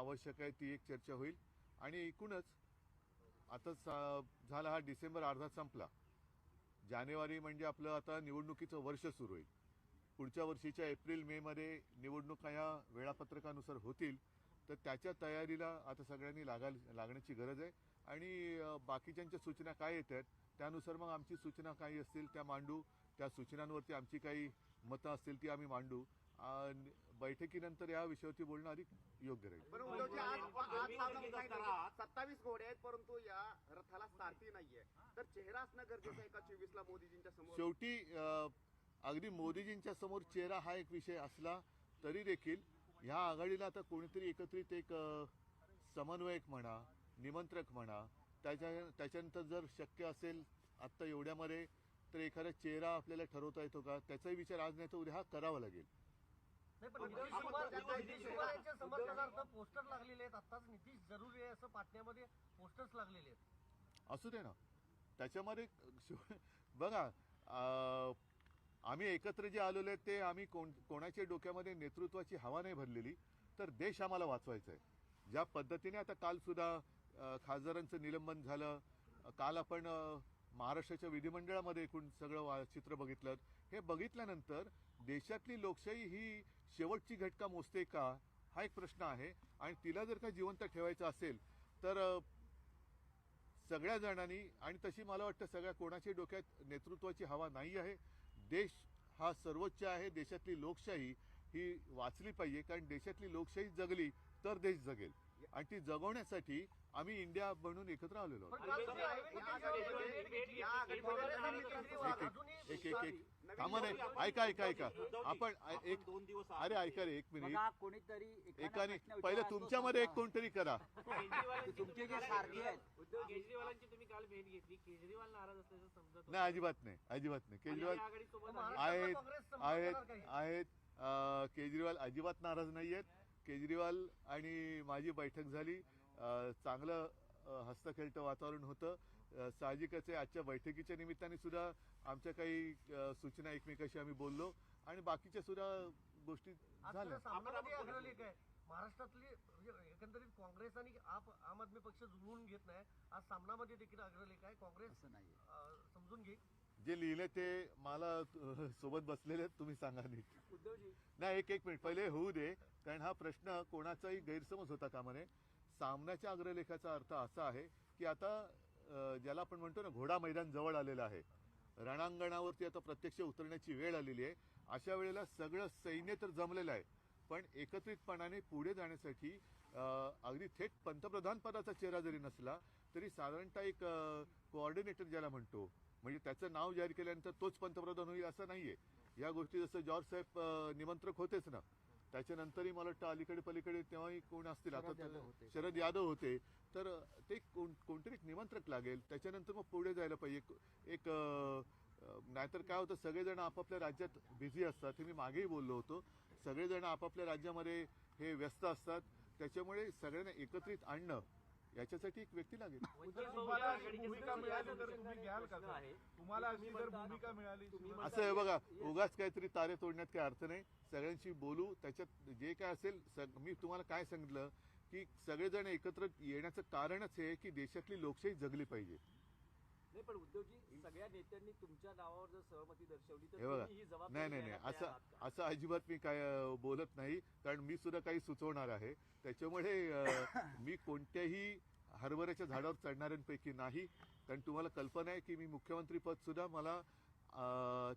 आवश्यक आहे ती एक चर्चा होईल. आणि एकूणच आता सा- झाला हा डिसेंबर अर्धा संपला. जानेवारी म्हणजे आपलं आता निवडणुकीचं वर्ष सुरू होईल. पुढच्या वर्षीच्या एप्रिल मे मध्ये निवडणुका या वेळापत्रकानुसार होतील. तर त्याच्या तयारीला आता सगळ्यांनी लागाल लागण्याची गरज आहे. आणि बाकीच्यांच्या सूचना काय येत आहेत त्यानुसार मग आमची सूचना काही असतील त्या मांडू. त्या सूचनांवरती आमची काही मतं असतील ती आम्ही मांडू. बैठकीनंतर या विषयावरती बोलणं अधिक योग्य राहील. सत्तावीस घोडे आहेत परंतु या रथाला सारथी नाहीये. तर चेहरा असणं गरजेचं आहे का चोवीस ला मोदीजींच्या समोर? शेवटी अगदी मोदीजींच्या समोर चेहरा हा एक विषय असला तरी देखील ह्या आघाडीला आता कोणीतरी एकत्रित एक समन्वयक म्हणा निमंत्रक म्हणा त्याच्या त्याच्यानंतर जर शक्य असेल आत्ता एवढ्यामध्ये तर एखादा चेहरा आपल्याला ठरवता येतो का? त्याचाही विचार आज नाही तर उद्या हा करावा लागेल. नाही पण नितीश कुमार नितीश कुमार यांच्या समर्थनार्थ पोस्टर लागलेले आहेत. आताच नितीश जरुरी आहे असं पाटण्यामध्ये पोस्टर्स लागलेले आहेत. असू दे ना. त्याच्यामध्ये शिव- बघा अं, आम्ही एकत्र जे आलेलो आहेत ते आम्ही कोण कोणाच्या डोक्यामध्ये नेतृत्वाची हवा नाही भरलेली तर देश आम्हाला वाचवायचा आहे ज्या पद्धतीने आता काल सुद्धा अं, खासदारांचं निलंबन झालं अं, काल आपण अं, महाराष्ट्राच्या विधिमंडळामध्ये एकूण सगळं वा- चित्र बघितलं. हे बघितल्यानंतर देशातली लोकशाही ही शेवटची घटका मोजते का? हा एक प्रश्न आहे. आणि तिला जर का जिवंत ठेवायचं असेल तर सगळ्या जणांनी आणि तशी मला वाटतं सगळ्या कोणाच्या डोक्यात नेतृत्वाची हवा नाही आहे. देश हा सर्वोच्च आहे. देशातली लोकशाही ही वाचली पाहिजे. कारण देशातली लोकशाही जगली तर देश जगेल. आणि ती जगवण्यासाठी आम्ही इंडिया बनून एकत्र आलेलो एक एक एक थांबा नाही ऐका ऐका ऐका. आपण एक दोन दिवस अरे ऐका रे एक मिनिट. बघा कोणीतरी एकाने पहिलं तुमच्यामध्ये एक कोणतरी करा. तुमचे जे सारथी आहेत. केजरीवालांची तुम्ही काल भेट घेतली. केजरीवाल नाराज असल्याचं समजत. नाही अजिबात नाही अजिबात नाही. केजरीवाल आहेत आहेत? आहेत केजरीवाल अजिबात नाराज नाही आहेत केजरीवाल आणि माझी बैठक झाली. चांगलं अं, हस्तखेळतं वातावरण होतं. साहजिकच आहे. आजच्या बैठकीच्या निमित्ताने सुद्धा आमच्या काही सूचना एकमेकाशी आम्ही बोललो. आणि बाकीच्या सुद्धा गोष्टी आज झाल्या. महाराष्ट्रातली म्हणजे एकंदरीत काँग्रेस आणि आप आम आदमी पक्ष जुळवून घेत नाही. आज सामनामध्ये देखील अग्रलेख आहे काँग्रेस समजून घे. जे लिहिले ते मला सोबत बसलेले तुम्ही सांगा नीट. उद्धवजी. नाही एक एक मिनिट. पहिले होऊ दे कारण हा प्रश्न कोणाचाही गैरसमज होता कामा नये सामन्याच्या अग्रलेखाचा अर्थ असा आहे की आता ज्याला आपण म्हणतो ना घोडा मैदान जवळ आलेलं आहे. रणांगणावरती आता प्रत्यक्ष उतरण्याची वेळ आलेली आहे. अशा वेळेला सगळं सैन्य तर जमलेलं आहे. पण एकत्रितपणाने पुढे जाण्यासाठी अगदी थेट पंतप्रधान पदाचा चेहरा जरी नसला तरी साधारणतः एक कोऑर्डिनेटर ज्याला म्हणतो म्हणजे त्याचं नाव जाहीर केल्यानंतर तोच पंतप्रधान होईल असं नाहीये. या गोष्टी जसं जॉर्ज साहेब निमंत्रक होतेच ना त्याच्यानंतरही मला वाटतं अलीकडे पलीकडे तेव्हाही कोण असतील. आता शरद यादव होते. तर ते कोण कोणतरी निमंत्रक लागेल. त्याच्यानंतर मग पुढे जायला पाहिजे. एक- नाहीतर काय होतं सगळेजण आपापल्या राज्यात बिझी असतात. हे मी मागेही बोललो होतो. सगळेजण आपापल्या राज्यामध्ये हे व्यस्त असतात. त्याच्यामुळे सगळ्यांना एकत्रित आणणं याच्यासाठी एक व्यक्ती लागेल वंचित तुम्हाला बहुजन अशी आघाडीचे भूमिका सदस्य मिळाली तर आहेत. तुम्ही घ्याल का सर? तुम्हाला अशी जर भूमिका मिळाली असं आहे बघा उगाच काहीतरी तारे तोडण्यात काही अर्थ नाही सगळ्यांशी बोलू त्याच्यात जे काय असेल मी तुम्हाला काय सांगितलं की सगळेजण एकत्र येण्याचं कारणच हे आहे की देशातली लोकशाही जगली पाहिजे नाही पण उद्धवजी सगळ्या नेत्यांनी तुमच्या नावावर जर सहमती दर्शवली तर हे बघा. तुम्ही ही जबाबदारी नाही नाही असं तयार आहात का? असं अजिबात मी काय अं, बोलत नाही कारण मी सुद्धा काही सुचवणार आहे. त्याच्यामुळे अं, मी कोणत्याही हरभऱ्याच्या झाडावर चढणाऱ्यांपैकी नाही. कारण तुम्हाला कल्पना आहे की मी मुख्यमंत्री पद सुद्धा मला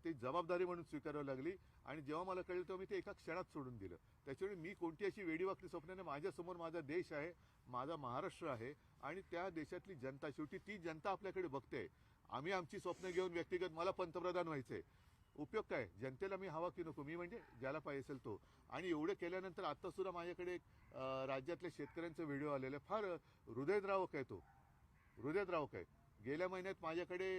ते जबाबदारी म्हणून स्वीकारावी लागली. आणि जेव्हा मला कळलं तेव्हा मी ते एका क्षणात सोडून दिलं. त्याच्यामुळे मी कोणती अशी वेडीवाकडी स्वप्नाने नाही माझ्यासमोर माझा देश आहे माझा महाराष्ट्र आहे आणि त्या देशातली जनता शेवटी ती जनता आपल्याकडे बघते. आम्ही आमची स्वप्न घेऊन व्यक्तिगत मला पंतप्रधान व्हायचंय. उपयोग काय? जनतेला मी हवा की नको? मी म्हणजे ज्याला पाहिजे असेल तो. आणि एवढं केल्यानंतर आता सुद्धा माझ्याकडे एक राज्यातल्या शेतकऱ्यांचा व्हिडिओ आलेला आहे. फार हृदयद्रावक आहे तो. हृदयद्रावक आहे. गेल्या महिन्यात माझ्याकडे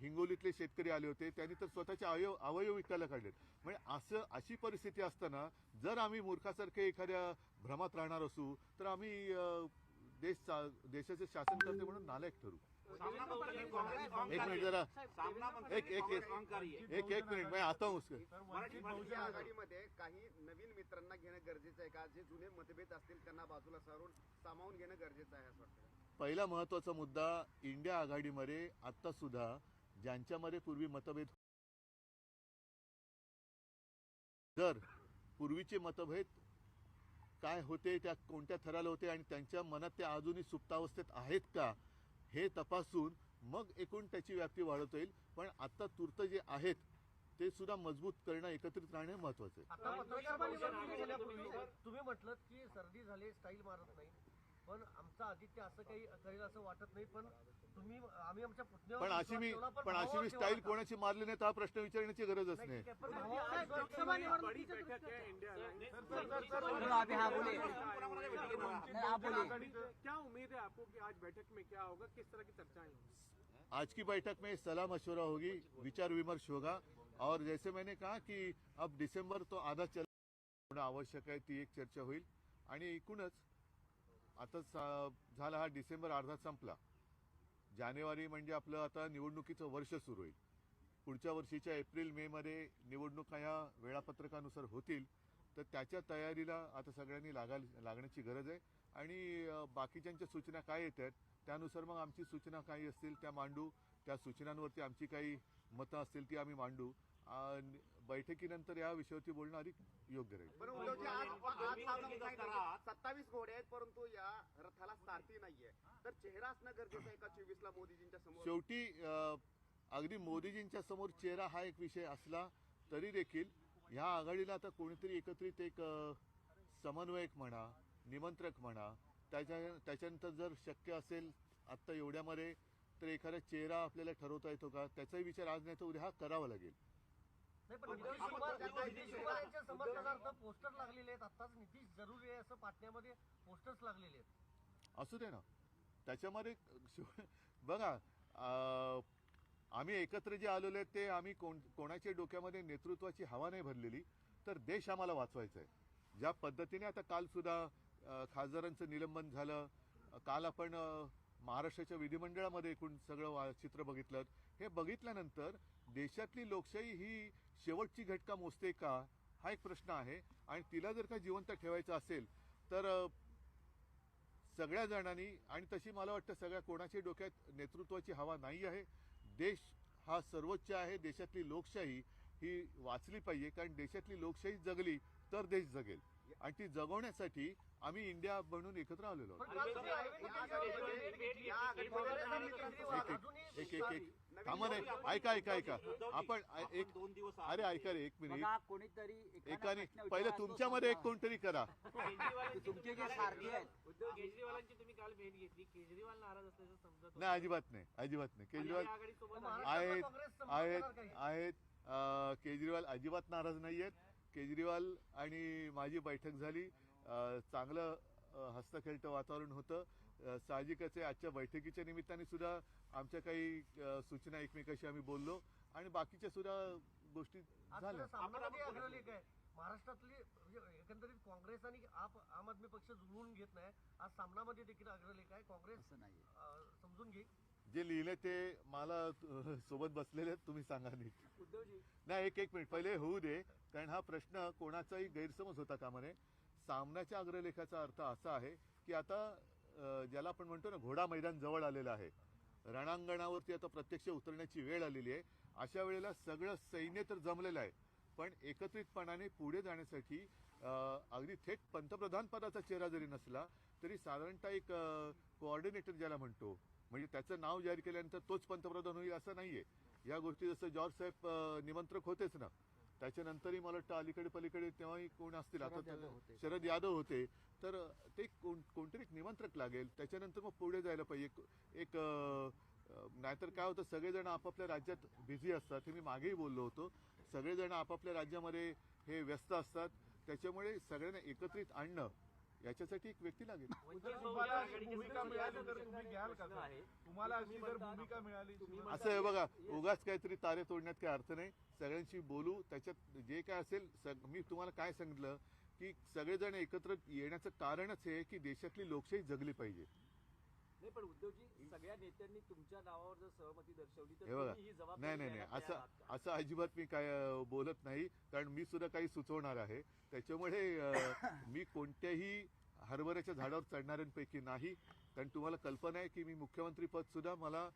हिंगोलीतले शेतकरी आले होते त्यांनी तर स्वतःचे अवयव अवयव विकायला काढलेत. म्हणजे असं अशी परिस्थिती असताना जर आम्ही मूर्खासारखे एखाद्या भ्रमात राहणार असू तर आम्ही देश देशाचे शासन करते म्हणून नालायक ठरू. सामना बहुतरीन कांग्रेस एक मिनिट। जरा. सामना एक- एक- एक एक मिनिट मैं आता हूँ आघाडीमध्ये काही नवीन मित्रांना घेणं गरजेचं आहे का? जे जुने मतभेद असतील त्यांना बाजूला सारून सामावून घेणं गरजेचं आहे असं वाटतं. पहिला महत्त्वाचा मुद्दा इंडिया आघाडीमध्ये आता सुद्धा ज्यांच्यामध्ये पूर्वी मतभेद जर पूर्वीचे मतभेद काय होते त्या कोणत्या थराला होते आणि त्यांच्या मनात ते अजूनही सुप्तावस्थेत आहेत का हे तपासून मग एकूण त्याची व्याप्ती वाढवता येईल. पण आता तूर्त जे आहेत ते सुद्धा मजबूत करणं एकत्रित राहणे महत्वाचं आहे. तुम्ही म्हटलं की सर्दी झाली स्टाईल मारत नाही. पण आमचा आदित्य असं काही करेल असं वाटत नाही पण तुम्ही आम्ही आमच्या पुतण्यावर पण अशी विश्वास मी ठेवला, पण अशी मी स्टाईल. कोणाची मारली नाही तर हा प्रश्न विचारण्याची गरजच नाही, नाही पण भावावर ठेवला. हाँ क्या उम्मीद है आपको कि आज बैठक में क्या होगा किस तरह की चर्चाएं होंगी आज की बैठक में सलाह मशवरा होगी विचार विमर्श होगा और जैसे मैंने कहा कि अब दिसंबर तो आधा चल होणं आवश्यक आहे ती एक चर्चा होईल आणि एकूणच आता सा- झाला हा डिसेंबर अर्धा संपला. जानेवारी म्हणजे आपलं आता निवडणुकीचं वर्ष सुरू होईल. पुढच्या वर्षीच्या एप्रिल मे मध्ये निवडणुका ह्या वेळापत्रकानुसार होतील. तर त्याच्या तयारीला आता सगळ्यांनी लागाल लागण्याची गरज आहे. आणि बाकीच्यांच्या सूचना काय येत आहेत त्यानुसार मग आमची सूचना काही असतील त्या मांडू. त्या सूचनांवरती आमची काही मतं असतील ती आम्ही मांडू. बैठकीनंतर या विषयावरती बोलणं अधिक योग्य राहील. सत्तावीस घोडे आहेत परंतु या रथाला सारथी नाहीये. तर चेहरा असणं गरजेचं आहे का चोवीस ला मोदीजींच्या समोर? शेवटी अगदी मोदीजींच्या समोर चेहरा हा एक विषय असला तरी देखील ह्या आघाडीला आता कोणीतरी एकत्रित एक समन्वयक म्हणा निमंत्रक म्हणा त्याच्या त्याच्यानंतर जर शक्य असेल आत्ता एवढ्यामध्ये तर एखादा चेहरा आपल्याला ठरवता येतो का? त्याचाही विचार आज नाही तर उद्या हा करावा लागेल. नाही पण नितीश कुमार नितीश कुमार यांच्या समर्थनार्थ पोस्टर लागलेले आहेत. आताच नितीश जरुरी आहे असं पाटण्यामध्ये पोस्टर्स लागलेले आहेत. असू दे ना. त्याच्यामध्ये शिव- बघा अं, आम्ही एकत्र जे आलेलो आहेत ते आम्ही कोण कोणाच्या डोक्यामध्ये नेतृत्वाची हवा नाही भरलेली तर देश आम्हाला वाचवायचा आहे ज्या पद्धतीने आता काल सुद्धा अं, खासदारांचं निलंबन झालं अं, काल आपण अं, महाराष्ट्राच्या विधिमंडळामध्ये एकूण सगळं वा- चित्र बघितलं हे बघितल्यानंतर देशातली लोकशाही ही शेवटची घटका मोजते का हा एक प्रश्न आहे. आणि तिला जर का जिवंत ठेवायचं असेल तर सगळ्या जणांनी आणि तशी मला वाटतं सगळ्या कोणाच्या डोक्यात नेतृत्वाची हवा नाही आहे. देश हा सर्वोच्च आहे. देशातली लोकशाही ही वाचली पाहिजे. कारण देशातली लोकशाही जगली तर देश जगेल. आणि ती जगवण्यासाठी आम्ही इंडिया बनून एकत्र आलेलो एक. एक एक थांबा नाही ऐका ऐका ऐका. आपण एक दोन दिवस अरे ऐका रे एक मिनिट. कोणीतरी एकाने पहिलं तुमच्यामध्ये एक कोणतरी करा. तुमचे जे आहेत. केजरीवालांची तुम्ही काल भेट घेतली. केजरीवाल नाराज असल्याचं समजत. नाही अजिबात नाही अजिबात नाही. केजरीवाल आहेत आहेत? आहेत केजरीवाल अजिबात नाराज नाही आहेत केजरीवाल आणि माझी बैठक झाली. चांगलं अं, हस्तखेळतं वातावरण होतं. साहजिकच आहे. आजच्या बैठकीच्या निमित्ताने सुद्धा आमच्या काही सूचना एकमेकाशी आम्ही बोललो. आणि बाकीच्या सुद्धा गोष्टी झाल्या. महाराष्ट्रातली म्हणजे एकंदरीत काँग्रेस आणि आप आम आदमी पक्ष जुळवून घेत नाही. आज सामनामध्ये देखील अग्रलेख आहे काँग्रेस नाही समजून घे. जे लिहिले ते मला सोबत बसलेले आहेत, तुम्ही सांगा नीट. उद्धवजी. नाही एक एक मिनिट. पहिले होऊ दे. कारण हा प्रश्न कोणाचाही गैरसमज होता कामा नये सामन्याच्या अग्रलेखाचा अर्थ असा आहे की आता ज्याला आपण म्हणतो ना घोडा मैदान जवळ आलेलं आहे. रणांगणावरती आता प्रत्यक्ष उतरण्याची वेळ आलेली आहे. अशा वेळेला सगळं सैन्य तर जमलेलं आहे. पण एकत्रितपणाने पुढे जाण्यासाठी अगदी थेट पंतप्रधान पदाचा चेहरा जरी नसला तरी साधारणतः एक कोऑर्डिनेटर ज्याला म्हणतो म्हणजे त्याचं नाव जाहीर केल्यानंतर तोच पंतप्रधान होईल असं नाहीये. या गोष्टी जसं जॉर्ज साहेब निमंत्रक होतेच ना. त्याच्यानंतरही मला वाटतं अलीकडे पलीकडे तेव्हाही कोण असतील आता शरद यादव होते. तर ते कोण कोणतरी एक निमंत्रक लागेल. त्याच्यानंतर मग पुढे जायला पाहिजे. एक- नाहीतर काय होतं सगळेजण आपापल्या राज्यात बिझी असतात. हे मी मागेही बोललो होतो. सगळेजण आपापल्या राज्यामध्ये हे व्यस्त असतात. त्याच्यामुळे सगळ्यांना एकत्रित आणणं याच्यासाठी एक व्यक्ती लागेल जर तुम्हाला अशी भूमिका मिळाली तर तुम्ही घ्याल का प्रश्न आहे. सर? तुम्हाला अशी जर भूमिका मिळाली तुम्ही तुम्ही- असं आहे बघा उगाच काहीतरी तारे तोडण्यात काही अर्थ नाही सगळ्यांशी बोलू त्याच्यात जे काय असेल मी तुम्हाला काय सांगितलं की सगळेजण एकत्र येण्याचं कारणच हे आहे की देशातली लोकशाही जगली पाहिजे नाही पण उद्धवजी सगळ्या नेत्यांनी तुमच्या नावावर जर सहमती दर्शवली तर हे बघा. तुम्ही ही नाही जबाबदारी नाही नाही घ्यायला असं तयार आहात का? असं अजिबात मी काय अं, बोलत नाही कारण मी सुद्धा काही सुचवणार आहे. त्याच्यामुळे अं, मी कोणत्याही हरभऱ्याच्या झाडावर चढणाऱ्यांपैकी नाही. कारण तुम्हाला कल्पना आहे की मी मुख्यमंत्री पद सुद्धा मला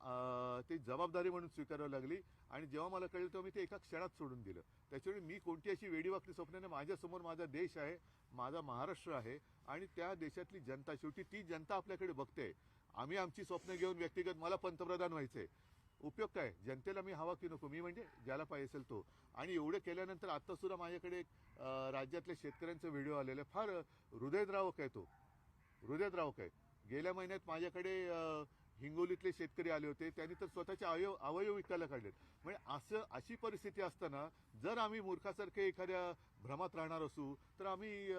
अं, ते जबाबदारी म्हणून स्वीकारावी लागली. आणि जेव्हा मला कळलं तेव्हा मी ते एका क्षणात सोडून दिलं. त्याच्यामुळे मी कोणती अशी वेडीवाकडी स्वप्न नाही माझ्यासमोर माझा देश आहे माझा महाराष्ट्र आहे आणि त्या देशातली जनता शेवटी ती जनता आपल्याकडे बघते. आम्ही आमची स्वप्न घेऊन व्यक्तिगत मला पंतप्रधान व्हायचंय उपयोग काय? जनतेला मी हवा की नको? मी म्हणजे ज्याला पाहिजे असेल तो. आणि एवढं केल्यानंतर आता सुद्धा माझ्याकडे एक, राज्यातल्या शेतकऱ्यांचा व्हिडिओ आलेला आहे. फार हृदयद्रावक आहे तो. हृदयद्रावक आहे. गेल्या महिन्यात माझ्याकडे हिंगोलीतले शेतकरी आले होते. त्यांनी तर स्वतःचे अवयव अवयव विकायला काढलेत. म्हणजे असं अशी परिस्थिती असताना जर आम्ही मूर्खासारखे एखाद्या भ्रमात राहणार असू तर आम्ही